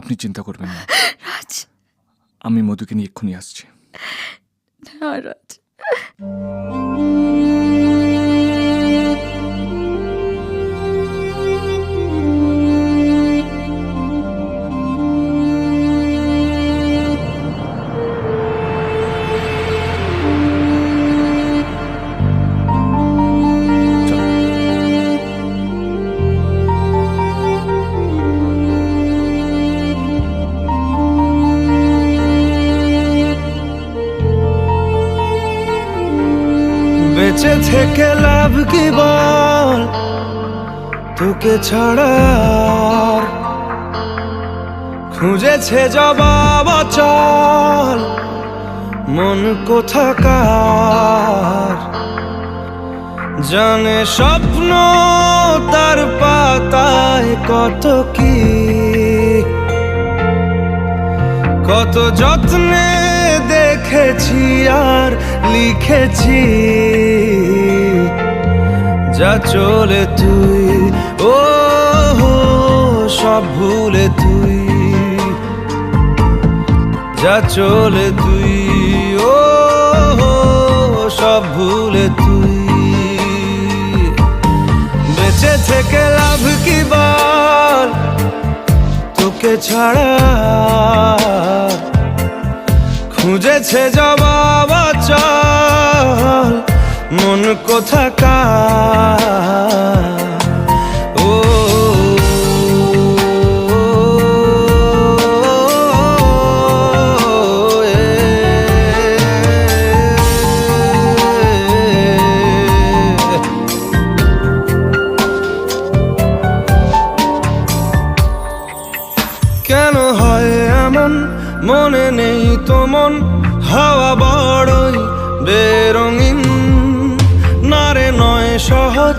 আপনি চিন্তা করবেন না। রাজ। আমি মধুকে নিয়ে এক্ষুনি আসছি। না রাজ। বেঁচে থেকে লাভ কি বল? তোকে ছাড়া খুঁজেছে জবাব চল মন কোথাকার? জানে স্বপ্ন তার পাতায় কত কি? কত যত্নে দেখেছি আর লিখেছি। যা চলে তুই, ও সব ভুলে তুই। যা চলে তুই, ও সব ভুলে তুই। বেঁচে থেকে লাভ কি বল তোকে ছাড়া খুঁজেছে জবাব মন কোথাকার ও কেন হয় এমন মনে নেই তো মন হাওয়া বড়ই বেরঙিন। নারে নয় সহজ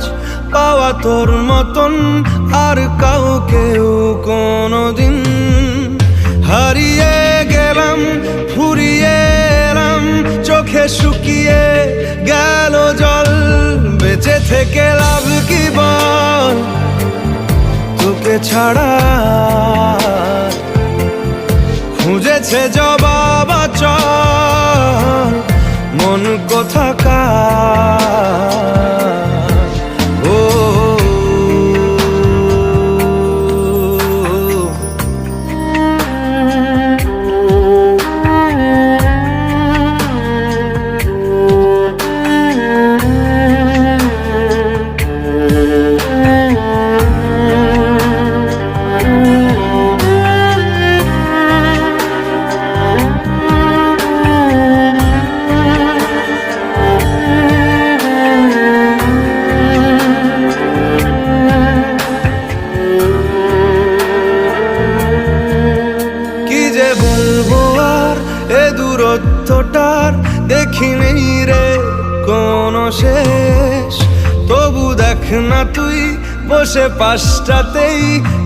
পাওয়া তোর মতন, আর কাউকেও কোনো দিন হারিয়ে গেলাম, ফুরিয়ে এলাম, চোখে শুকিয়ে গেল জল। বেঁচে থেকে লাভ কি বল? তোকে ছাড়া খুঁজেছে জবাব চল দেখিনি রে কোনো শেষ। তবু দেখ না তুই, বসে পাশটাতেই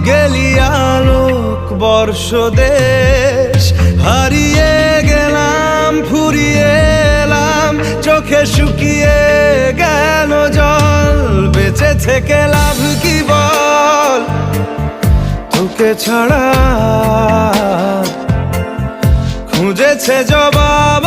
গেলি আলোক বর্ষ দেশ হারিয়ে গেলাম, ফুরিয়ে এলাম, চোখে শুকিয়ে গেল জল। বেঁচে থেকে লাভ কি বল? তোকে ছাড়া খুঁজেছে জবাব